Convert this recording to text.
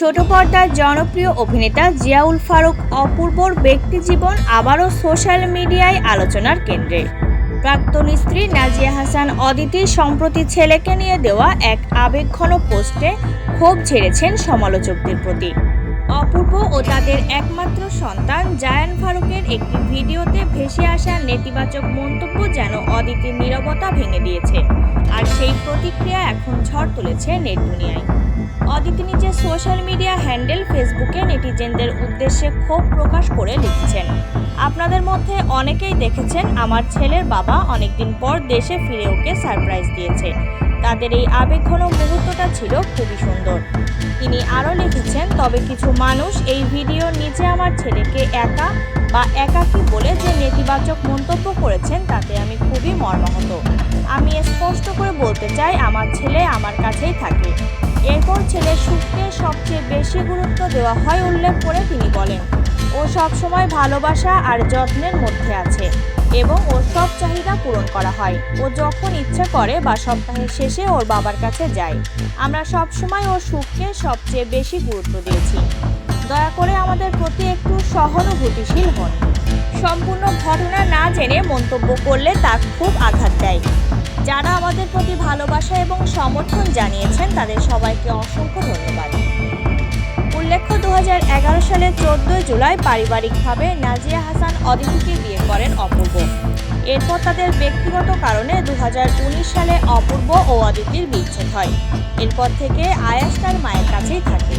ছোট পর্দার জনপ্রিয় অভিনেতা জিয়াউল ফারুক অপূর্বর ব্যক্তিজীবন আবারও সোশ্যাল মিডিয়ায় আলোচনার কেন্দ্রে। প্রাক্তন স্ত্রী নাজিয়া হাসান অদিতি সম্প্রতি ছেলেকে নিয়ে দেওয়া এক আবেগঘন পোস্টে ক্ষোভ ঝেড়েছেন সমালোচকদের প্রতি। অপূর্ব ও তাদের একমাত্র সন্তান জায়ান ফারুকের একটি ভিডিওতে ভেসে আসা নেতিবাচক মন্তব্য যেন অদিতির নীরবতা ভেঙে দিয়েছে, আর সেই প্রতিক্রিয়া এখন ঝড় তুলেছে নেট দুনিয়ায়। অদিতি নিজের সোশ্যাল মিডিয়া হ্যান্ডেল ফেসবুকে নেটিজেনদের উদ্দেশ্যে ক্ষোভ প্রকাশ করে লিখছেন। আপনাদের মধ্যে অনেকেই দেখেছেন আমার ছেলের বাবা অনেকদিন পর দেশে ফিরে ওকে সারপ্রাইজ দিয়েছে। তাদের এই আবেগঘন মুহূর্তটা ছিল খুবই সুন্দর। তিনি আরও লিখেছেন, তবে কিছু মানুষ এই ভিডিও নিচে আমার ছেলেকে একা বা একাকী বলে যে নেতিবাচক মন্তব্য করেছেন তাতে আমি খুবই মর্মাহত। আমি স্পষ্ট করে বলতে চাই, আমার ছেলে আমার কাছেই থাকে। এরপর ছেলের সুখকে সবচেয়ে বেশি গুরুত্ব দেওয়া হয় উল্লেখ করে তিনি বলেন, ও সবসময় ভালোবাসা আর যত্নের মধ্যে আছে এবং ওর সব চাহিদা পূরণ করা হয়। ও যখন ইচ্ছা করে বা সপ্তাহের শেষে ওর বাবার কাছে যায়। আমরা সবসময় ওর সুখকে সবচেয়ে বেশি গুরুত্ব দিয়েছি। দয়া করে আমাদের প্রতি একটু সহানুভূতিশীল হন। সম্পূর্ণ ঘটনা না জেনে মন্তব্য করলে তা খুব আঘাত দেয়। যারা আমাদের প্রতি ভালোবাসা এবং সমর্থন জানিয়েছেন, তাদের সবাইকে অসংখ্য ধন্যবাদ। উল্লেখ্য দু সালের চোদ্দই জুলাই পারিবারিকভাবে নাজিয়া হাসান অদিতিকে বিয়ে করেন অপূর্ব। এরপর তাদের ব্যক্তিগত কারণে দু হাজার উনিশ সালে অপূর্ব ও অদিতির বিচ্ছেদ হয়। এরপর থেকে আয়াস তার মায়ের কাছেই থাকে।